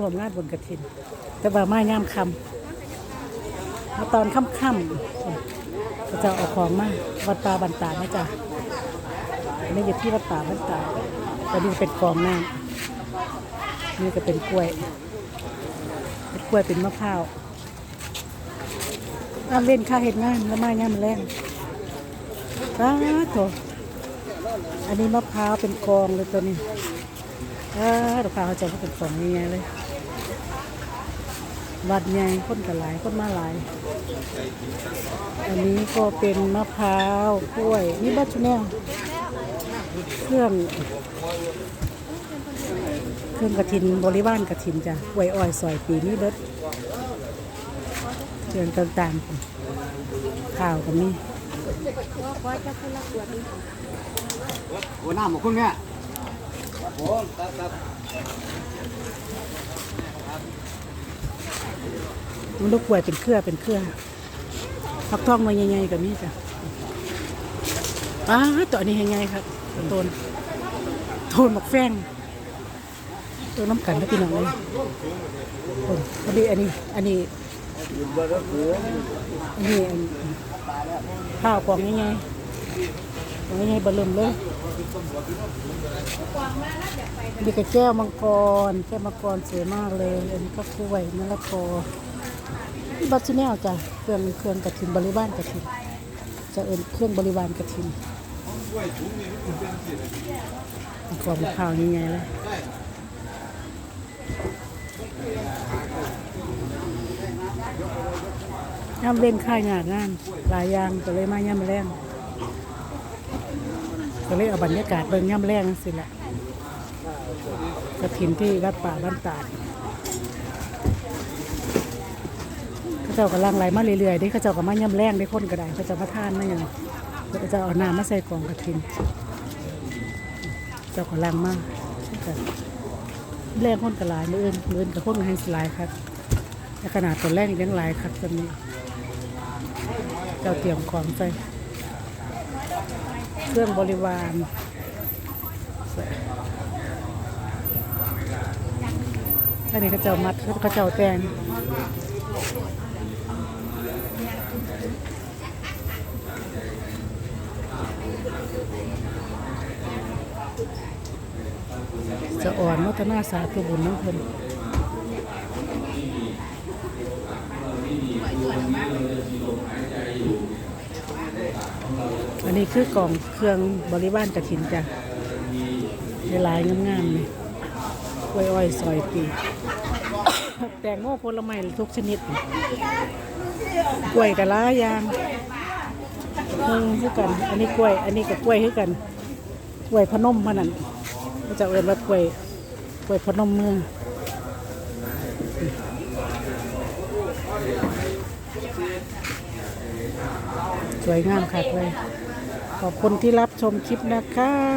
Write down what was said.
ารวมงานบุญกระถิน แต่ว่ามาย่ามคำมาตอนค่ำๆจะเอาของมาวัดป่าบันตานะจ๊ะอันนี้อยู่ที่วัดป่าบันตาแต่นี่เป็นกองน้ำนี่ก็เป็นกล้วยเป็นกล้วยเป็นมะพร้าวอาเล่นค่าเห็ดงานแล้วมาย่ามแรงอ้าโถอันนี้มะพร้าวเป็นกองเลยตัวนี้อาวมะพร้าวจะเป็นกองยังไงเลย วัดใหญ่คนกันหลายคนมาหลาย อันนี้ก็เป็นมะพร้าวกล้วย นี่บัตชแนลเครื่องเครื่องกระถินบริวารกระถินจ้ะกล้วยอ้อยซอยปีนี้เบิดเครื่องต่างๆข้าวก็มีโอ้หน้าหมกคุณแม่มั มันลูกกล้วยเป็นเครือเป็นเครือฟักทองมาใหญ่ๆกับมีจ้ะอ้าตัวนี้ใหญ่ๆครับต้นโทนหมกแฟงตัวน้ำกันนะพี่น้องเลยโอ้อันนี้อันนี้อันนี้อันนี้ข้าวกล่องใหญ่ๆกล่องใหญ่ๆบะเริ่มเลย นี่ก็แก้วมังกร แก้วมังกรสวยมากเลย อันนี้ก็กล้วยมะละกอบัตรแนลจ้ะเครื่องเครื่องกระถินบริวารกระถินจะเอินเครื่องบริวารกระถินกล่องข้าวยังไงเลยย่ำเล่นค่ายงานงานหลายอย่างก็เลยมาย่ำแรง ก็เลยเอาบรรยากาศเบิ่งย่ำแรงสิละกระถินที่วัดป่าบ้านตาดเขาเจ้ากำลังไหลมาเรื่อยๆด้เขาเจ้าก็มาย่ำแรงได้คนก็ได้เขาเจ้ามาทานมาอย่างเขาเจ้าเอาน้ำมาใส่กล่องกระทินเจ้ากำลังมากแรงคนกระลายมืออื่นมืออื่นกับคนให้สลายครับขนาดตัวแรกยังหลายครับตอนนี้เจ้าเตรียมของใส่ เครื่องบริวารอันนี้เขาเจ้ามัดเขาเจ้าแตงจะอ่อนวัฒนาสาธุบุญน้ำเพลิน อันนี้คือกล่องเครื่องบริวารกระถินจ้ะหลายงามๆเลยกล้วยอ้อยซอยปีแตงโมผลไม้ทุกชนิด กล้วยกะลาอยางมึงคือกัน อันนี้กล้วย อันนี้กับกล้วยคือกัน กล้วยพนมพนันเขาจะเอิ้นว่ากล้วย กล้วยพนมเมืองสวยงามค่ะเลย ขอบคุณที่รับชมคลิปนะคะ